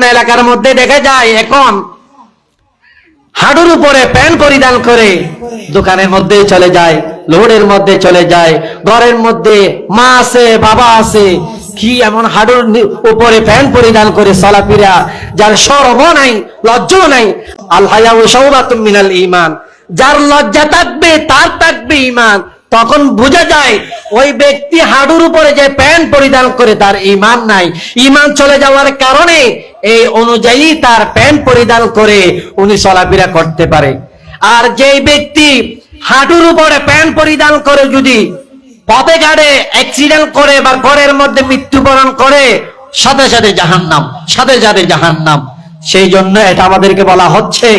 অন্যান্য এলাকার মধ্যে দেখা যায় এখন হাঁটুর উপরে প্যান্ট পরিধান করে দোকানের মধ্যে চলে যায় লোডের মধ্যে চলে যায়, ঘরের মধ্যে মা আছে, বাবা আছে। কি এমন হাঁটুর উপরে প্যান্ট পরিধান করে চলাফেরা যার সরব নাই, লজ্জাও নাই। আল্লাহ মিনাল ইমান যার লজ্জা থাকবে, তার থাকবে ইমান তখন বোঝা যায়, ওই ব্যক্তি হাঁটুর উপরে যে প্যান্ট পরিধান করে, তার ইমান নাই। ইমান চলে যাওয়ার কারণে এই অনুযায়ী তার প্যান্ট পরিধান করে উনি চলাফেরা করতে পারে। আর যেই ব্যক্তি হাঁটুর উপরে প্যান্ট পরিধান করে যদি পথে ঘাটে অ্যাক্সিডেন্ট করে বা ঘরের মধ্যে মৃত্যুবরণ করে, সাথে সাথে জাহান্নাম, সাথে সাথে জাহান্নাম। সেই জন্য এটা আমাদেরকে বলা হচ্ছে,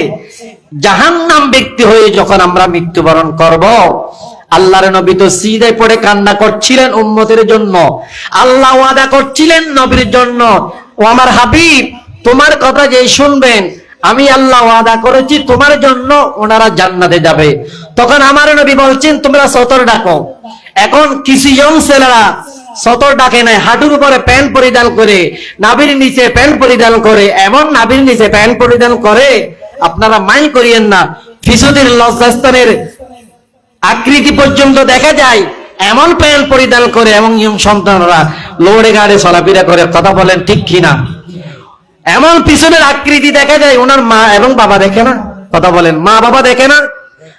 জাহান্নাম ব্যক্তি হয়ে যখন আমরা মৃত্যুবরণ করব, আল্লাহর নবী তো সিদায় পড়ে কান্না করছিলেন উম্মতের জন্য। আল্লাহ ওয়াদা করছিলেন নবীর জন্য ও আমার হাবিব, তোমার কথা যে শুনবেন, আমি আল্লাহ ওয়াদা করেছি, তোমার জন্য ওনারা জান্নাতে যাবে। তখন আমার নবী বলছেন, তোমরা সতর ডাকো। এখন কিছু ইয়ং ছেলেরা সতর ডাকে নাই, হাঁটুর উপরে প্যান্ট পরিধান করে, নাভির নিচে প্যান্ট পরিধান করে, এমন নাভির নিচে প্যান্ট পরিধান করে, আপনারা মাই করিয়েন না। ফিসুদের লজ্জাস্থানের আকৃতি পর্যন্ত দেখা যায়, এমন প্যান্ট পরিধান করে এবং সন্তানরা লোড়ে গাড়ে চলাফেরা করে, কথা বলেন ঠিক কিনা? এমন পিছনের আকৃতি দেখা যায়, ওনার মা এবং বাবা দেখে না? কথা বলেন, মা বাবা দেখে না?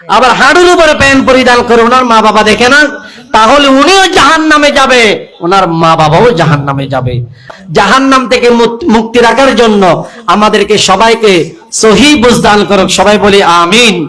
আবার হাঁটুর উপরে প্যান্ট পরিধান করে ওনার মা বাবা দেখে না? তাহলে উনিও জাহান নামে যাবে, ওনার মা বাবাও জাহান নামে যাবে। জাহান নাম থেকে মুক- মুক্তি রাখার জন্য আমাদেরকে সবাইকে সহি বুঝদান করুক, সবাই বলি আমিন।